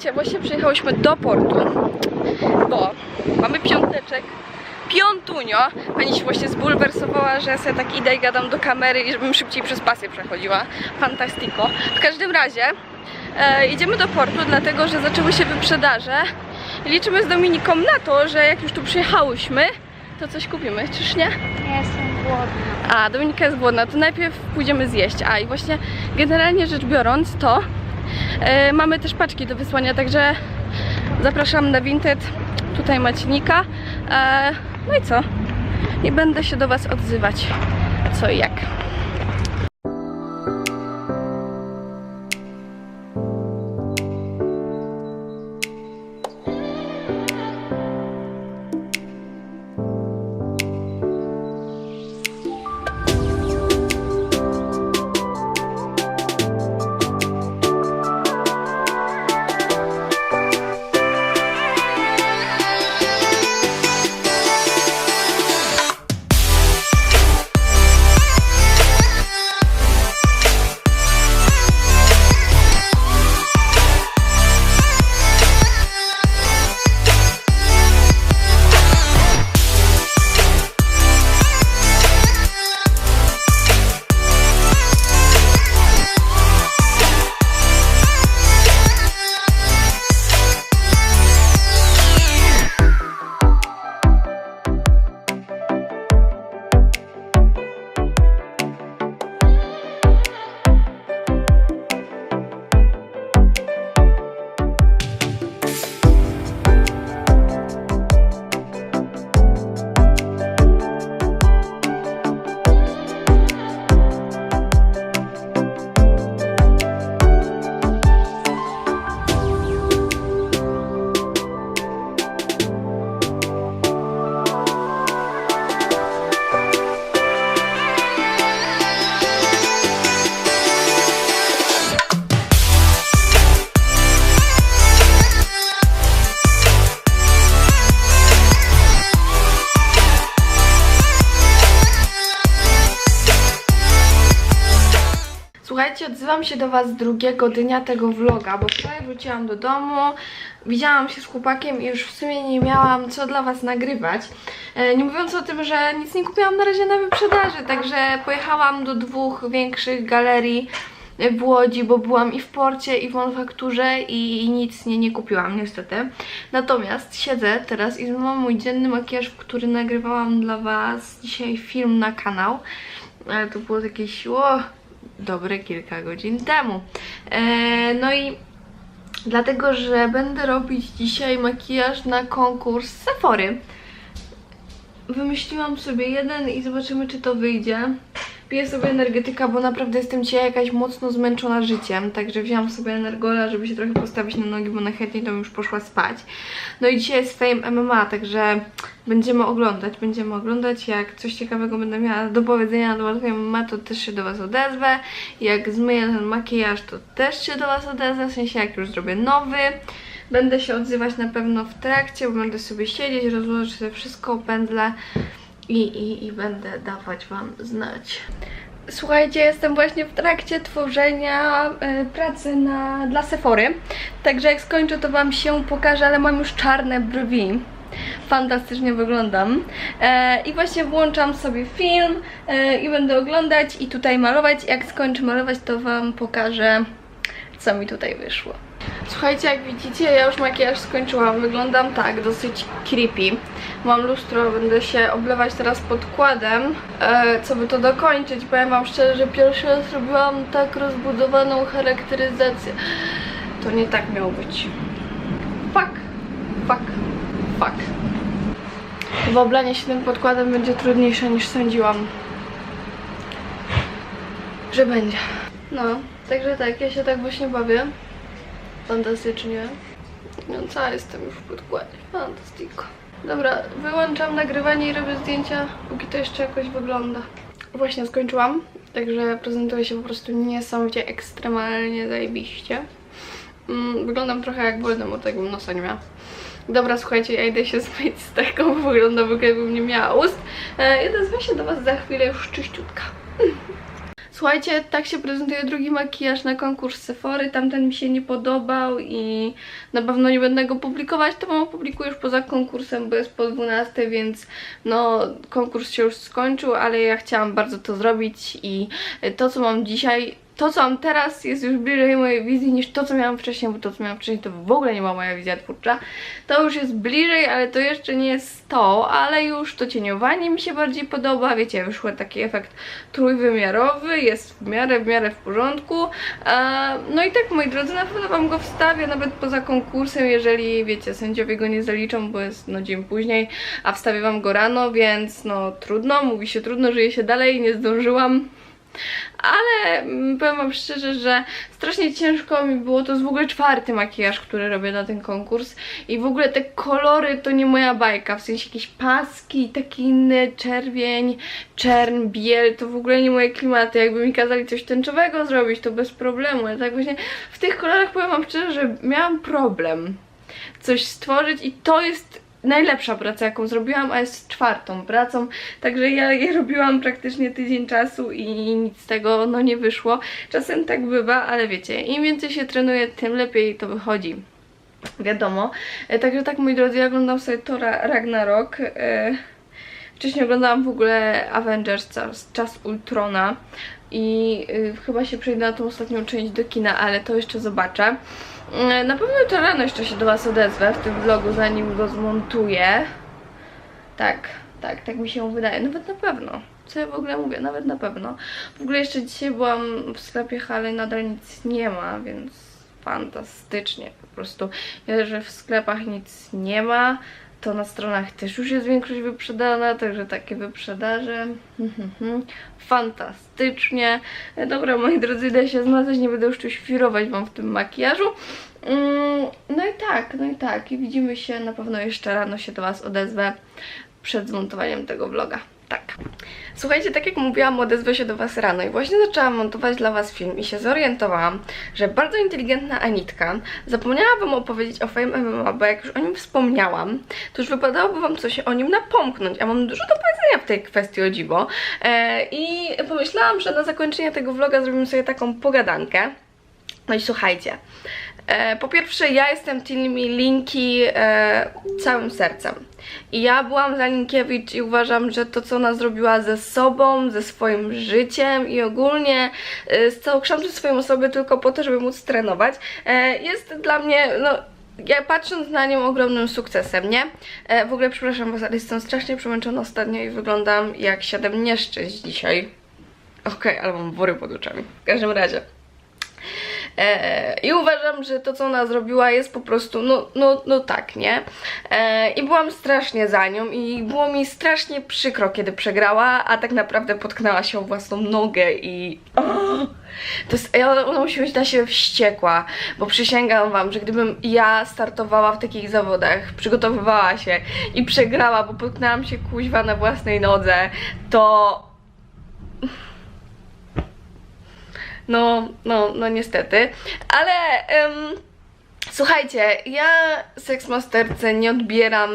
Słuchajcie, właśnie przyjechałyśmy do portu, bo mamy piąteczek. Piątunio! Pani się właśnie zbulwersowała, że ja sobie tak idę i gadam do kamery i żebym szybciej przez pasy przechodziła. Fantastico. W każdym razie e, idziemy do portu, dlatego że zaczęły się wyprzedaże. I liczymy z Dominiką na to, że jak już tu przyjechałyśmy, to coś kupimy, czyż nie? Ja jestem głodna. A, Dominika jest głodna, to najpierw pójdziemy zjeść. A i właśnie generalnie rzecz biorąc, to e, mamy też paczki do wysłania, także zapraszam na Vinted. Tutaj macie Nika. E, no i co? I będę się do Was odzywać. Co i jak. Odzywam się do Was drugiego dnia tego vloga, bo wczoraj wróciłam do domu, widziałam się z chłopakiem i już w sumie nie miałam co dla Was nagrywać. E, Nie mówiąc o tym, że nic nie kupiłam na razie na wyprzedaży, także pojechałam do dwóch większych galerii w Łodzi, bo byłam i w porcie, i w manufakturze i, nic nie, nie kupiłam niestety. Natomiast siedzę teraz i mam mój dzienny makijaż, w który nagrywałam dla Was dzisiaj film na kanał. Ale to było jakieś o, dobre kilka godzin temu. E, no i dlatego, że będę robić dzisiaj makijaż na konkurs Sephory. Wymyśliłam sobie jeden i zobaczymy, czy to wyjdzie. Piję sobie energetyka, bo naprawdę jestem dzisiaj jakaś mocno zmęczona życiem, także wzięłam sobie energola, żeby się trochę postawić na nogi, bo najchętniej to już poszła spać. No i dzisiaj jest Fame MMA, także będziemy oglądać, będziemy oglądać. Jak coś ciekawego będę miała do powiedzenia na temat MMA, to też się do Was odezwę. Jak zmyję ten makijaż, to też się do Was odezwę, w sensie jak już zrobię nowy. Będę się odzywać na pewno w trakcie, bo będę sobie siedzieć, rozłożyć sobie wszystko, pędzle i, i, i będę dawać Wam znać. Słuchajcie, jestem właśnie w trakcie tworzenia e, pracy na, dla Sephory. Także jak skończę, to Wam się pokażę, ale mam już czarne brwi. Fantastycznie wyglądam. E, I właśnie włączam sobie film e, i będę oglądać i tutaj malować. Jak skończę malować, to Wam pokażę, co mi tutaj wyszło. Słuchajcie, jak widzicie, ja już makijaż skończyłam. Wyglądam tak, dosyć creepy. Mam lustro, będę się oblewać teraz podkładem, e, co by to dokończyć. Powiem wam szczerze, że pierwszy raz robiłam tak rozbudowaną charakteryzację. To nie tak miało być. Fuck, fuck, fuck. Chyba oblanie się tym podkładem będzie trudniejsze niż sądziłam. Że będzie. No, także tak, ja się tak właśnie bawię. Fantastycznie. No cała jestem już w podkładzie. Fantastyko. Dobra, wyłączam nagrywanie i robię zdjęcia, póki to jeszcze jakoś wygląda. Właśnie skończyłam, także prezentuje się po prostu niesamowicie ekstremalnie zajebiście. Mm, wyglądam trochę jak Voldemort, jakbym nosa nie miała. Dobra, słuchajcie, ja idę się zmyć z taką, bo wygląda, jakbym nie miała ust. I odezwę się do Was za chwilę już czyściutka. Słuchajcie, tak się prezentuje drugi makijaż na konkurs Sephory. Tamten mi się nie podobał i na pewno nie będę go publikować. To wam opublikuję już poza konkursem, bo jest po 12, więc no konkurs się już skończył, ale ja chciałam bardzo to zrobić i to co mam dzisiaj to, co mam teraz, jest już bliżej mojej wizji niż to, co miałam wcześniej, bo to, co miałam wcześniej, to w ogóle nie była moja wizja twórcza. To już jest bliżej, ale to jeszcze nie jest to, ale już to cieniowanie mi się bardziej podoba. Wiecie, wyszło taki efekt trójwymiarowy, jest w miarę, w miarę w porządku. E, No i tak, moi drodzy, na pewno Wam go wstawię, nawet poza konkursem, jeżeli, wiecie, sędziowie go nie zaliczą, bo jest no dzień później, a wstawię Wam go rano, więc no trudno, mówi się trudno, żyje się dalej, nie zdążyłam. Ale mm, powiem wam szczerze, że strasznie ciężko mi było. To jest w ogóle czwarty makijaż, który robię na ten konkurs. I w ogóle te kolory to nie moja bajka. W sensie jakieś paski, taki inny czerwień, czern, biel. To w ogóle nie moje klimaty. Jakby mi kazali coś tęczowego zrobić, to bez problemu. Ale tak właśnie w tych kolorach powiem wam szczerze, że miałam problem coś stworzyć i to jest najlepsza praca, jaką zrobiłam, a jest czwartą pracą, także ja je robiłam praktycznie tydzień czasu i nic z tego no nie wyszło. Czasem tak bywa, ale wiecie, im więcej się trenuje, tym lepiej to wychodzi. Wiadomo. E, Także tak, moi drodzy, ja oglądam sobie Tora Ragnarok. E, Wcześniej oglądałam w ogóle Avengers Czas, Czas Ultrona i y, chyba się przejdę na tą ostatnią część do kina, ale to jeszcze zobaczę. Y, na pewno jutro rano jeszcze się do Was odezwę w tym vlogu, zanim go zmontuję. Tak, tak, tak mi się wydaje. Nawet na pewno. Co ja w ogóle mówię? Nawet na pewno. W ogóle jeszcze dzisiaj byłam w sklepie ale nadal nic nie ma, więc fantastycznie. Po prostu, ja, że w sklepach nic nie ma, to na stronach też już jest większość wyprzedana, także takie wyprzedaże. Mhm. Fantastycznie. Dobra, moi drodzy, idę się zmazać, nie będę już tu świrować Wam w tym makijażu. Mm, No i tak, no i tak. I widzimy się, na pewno jeszcze rano się do Was odezwę przed zmontowaniem tego vloga. Tak. Słuchajcie, tak jak mówiłam, odezwę się do Was rano i właśnie zaczęłam montować dla Was film i się zorientowałam, że bardzo inteligentna Anitka zapomniała Wam opowiedzieć o Fame MMA, bo jak już o nim wspomniałam, to już wypadałoby Wam coś o nim napomknąć, a mam dużo do powiedzenia w tej kwestii o dziwo. E, I pomyślałam, że na zakończenie tego vloga zrobimy sobie taką pogadankę. No i słuchajcie, po pierwsze ja jestem team Linki e, całym sercem. I ja byłam za Linkiewicz i uważam, że to co ona zrobiła ze sobą, ze swoim życiem i ogólnie e, z całokształtem swojej osoby tylko po to, żeby móc trenować, e, jest dla mnie, no ja patrząc na nią ogromnym sukcesem, nie? E, w ogóle przepraszam was, ale jestem strasznie przemęczona ostatnio i wyglądam jak siedem nieszczęść dzisiaj. Okej, ale mam wory pod oczami. W każdym razie. E, I uważam, że to, co ona zrobiła, jest po prostu, no, no, no tak, nie? E, I byłam strasznie za nią i było mi strasznie przykro, kiedy przegrała, a tak naprawdę potknęła się o własną nogę i... To jest, ona musi być na siebie wściekła, bo przysięgam wam, że gdybym ja startowała w takich zawodach, przygotowywała się i przegrała, bo potknęłam się kuźwa na własnej nodze, to no, no, no niestety. Ale em, słuchajcie, ja seksmasterce nie odbieram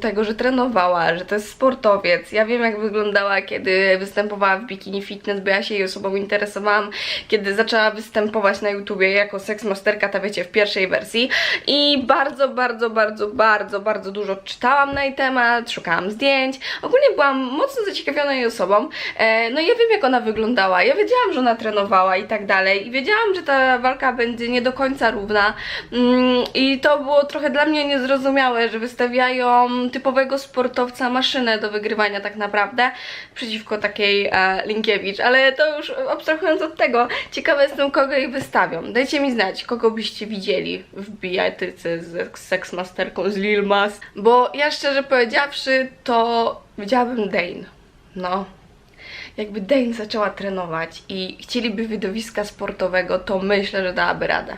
tego, że trenowała, że to jest sportowiec. Ja wiem jak wyglądała, kiedy występowała w Bikini Fitness, bo ja się jej osobą interesowałam, kiedy zaczęła występować na YouTubie jako seksmasterka, ta wiecie, w pierwszej wersji. I bardzo, bardzo, bardzo, bardzo, bardzo dużo czytałam na jej temat, szukałam zdjęć. Ogólnie byłam mocno zaciekawiona jej osobą. E, no i ja wiem jak ona wyglądała. Ja wiedziałam, że ona trenowała i tak dalej. I wiedziałam, że ta walka będzie nie do końca równa. Mm, I to było trochę dla mnie niezrozumiałe, że wystawiają typowego sportowca maszynę do wygrywania tak naprawdę przeciwko takiej e, Linkiewicz. Ale to już abstrahując od tego, ciekawe jestem kogo jej wystawią. Dajcie mi znać, kogo byście widzieli w bijatyce z seksmasterką z Lil Mas. Bo ja szczerze powiedziawszy, to widziałabym Dane. No, jakby Dane zaczęła trenować i chcieliby widowiska sportowego, to myślę, że dałaby radę.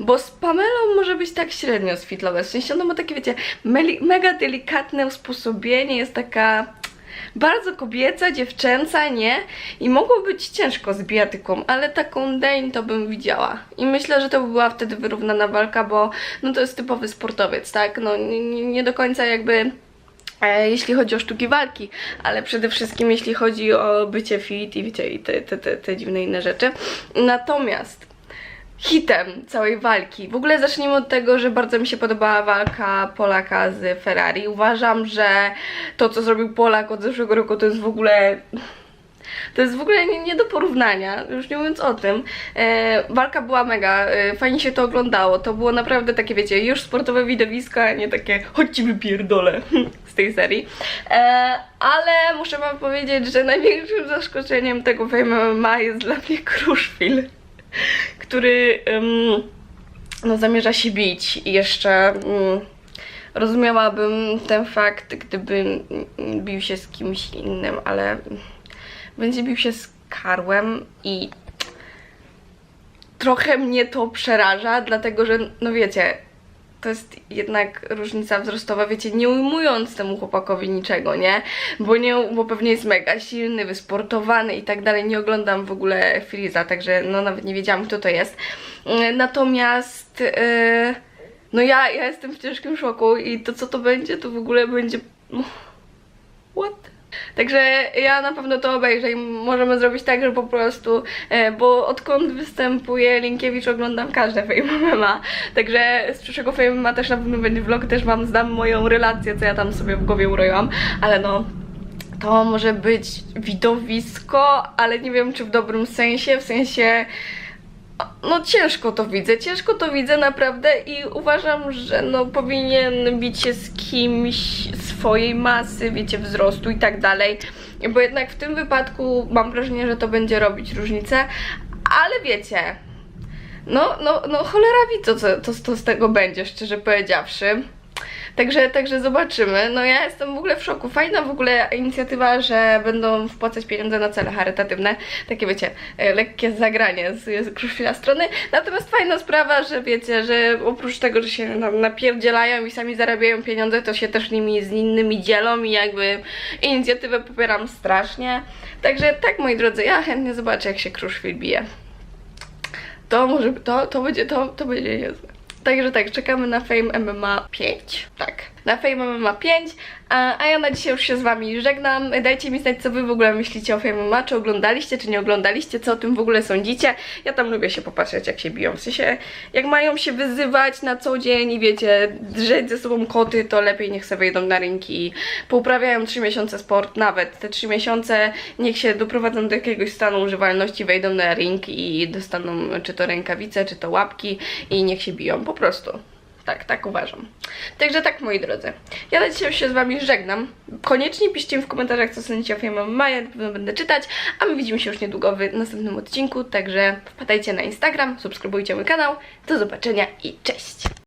Bo z Pamelą może być tak średnio sfitlowe. W sensie ona ma takie, wiecie, mega delikatne usposobienie, jest taka bardzo kobieca, dziewczęca, nie? I mogło być ciężko z bijatyką, ale taką Dane to bym widziała. I myślę, że to by była wtedy wyrównana walka, bo no to jest typowy sportowiec, tak? No nie, nie- nie do końca jakby e, jeśli chodzi o sztuki walki, ale przede wszystkim jeśli chodzi o bycie fit i wiecie, i te, te, te, te dziwne inne rzeczy. Natomiast hitem całej walki. W ogóle zacznijmy od tego, że bardzo mi się podobała walka Polaka z Ferrari. Uważam, że to, co zrobił Polak od zeszłego roku, to jest w ogóle. To jest w ogóle nie, nie do porównania, już nie mówiąc o tym. E, walka była mega, e, fajnie się to oglądało. To było naprawdę takie, wiecie, już sportowe widowisko, a nie takie chodź ci wypierdolę z tej serii. E, ale muszę wam powiedzieć, że największym zaskoczeniem tego MMA jest dla mnie Kruszwil który ym, no, zamierza się bić. I jeszcze mm, rozumiałabym ten fakt, gdyby bił się z kimś innym, ale będzie bił się z Karłem i trochę mnie to przeraża, dlatego że, no wiecie, to jest jednak różnica wzrostowa, wiecie, nie ujmując temu chłopakowi niczego, nie? Bo nie, bo pewnie jest mega silny, wysportowany i tak dalej. Nie oglądam w ogóle Freeza, także no nawet nie wiedziałam kto to jest. Yy, Natomiast yy, no ja, ja jestem w ciężkim szoku i to co to będzie, to w ogóle będzie What? Także ja na pewno to obejrzę i możemy zrobić tak, że po prostu, e, bo odkąd występuje Linkiewicz oglądam każde Fame MMA, także z przyszłego Fame MMA też na pewno będzie vlog, też wam zdam moją relację, co ja tam sobie w głowie uroiłam, ale no to może być widowisko, ale nie wiem czy w dobrym sensie, w sensie no ciężko to widzę, ciężko to widzę naprawdę i uważam, że no powinien bić się z kimś swojej masy, wiecie, wzrostu i tak dalej, bo jednak w tym wypadku mam wrażenie, że to będzie robić różnicę, ale wiecie, no, no, no cholera wie co, co, co, z tego będzie, szczerze powiedziawszy. Także, także zobaczymy. No ja jestem w ogóle w szoku. Fajna w ogóle inicjatywa, że będą wpłacać pieniądze na cele charytatywne. Takie wiecie, e, lekkie zagranie z, z strony. Natomiast fajna sprawa, że wiecie, że oprócz tego, że się nam napierdzielają i sami zarabiają pieniądze, to się też nimi z innymi dzielą i jakby inicjatywę popieram strasznie. Także tak moi drodzy, ja chętnie zobaczę jak się kruszwil bije. To może, to, to będzie, to, to będzie niezłe. Także tak, czekamy na Fame MMA 5. Tak, na Fame MMA 5. A, ja na dzisiaj już się z wami żegnam. Dajcie mi znać, co wy w ogóle myślicie o Fame MMA. Czy oglądaliście, czy nie oglądaliście, co o tym w ogóle sądzicie. Ja tam lubię się popatrzeć, jak się biją. W sensie, jak mają się wyzywać na co dzień i wiecie, drzeć ze sobą koty, to lepiej niech sobie wejdą na rynki pouprawiają 3 miesiące sport. Nawet te 3 miesiące niech się doprowadzą do jakiegoś stanu używalności, wejdą na ring i dostaną czy to rękawice, czy to łapki i niech się biją. Po prostu. Tak, tak uważam. Także tak, moi drodzy. Ja dzisiaj się z wami żegnam. Koniecznie piszcie mi w komentarzach, co sądzicie o filmie Maja, na pewno będę czytać, a my widzimy się już niedługo w następnym odcinku, także wpadajcie na Instagram, subskrybujcie mój kanał. Do zobaczenia i cześć!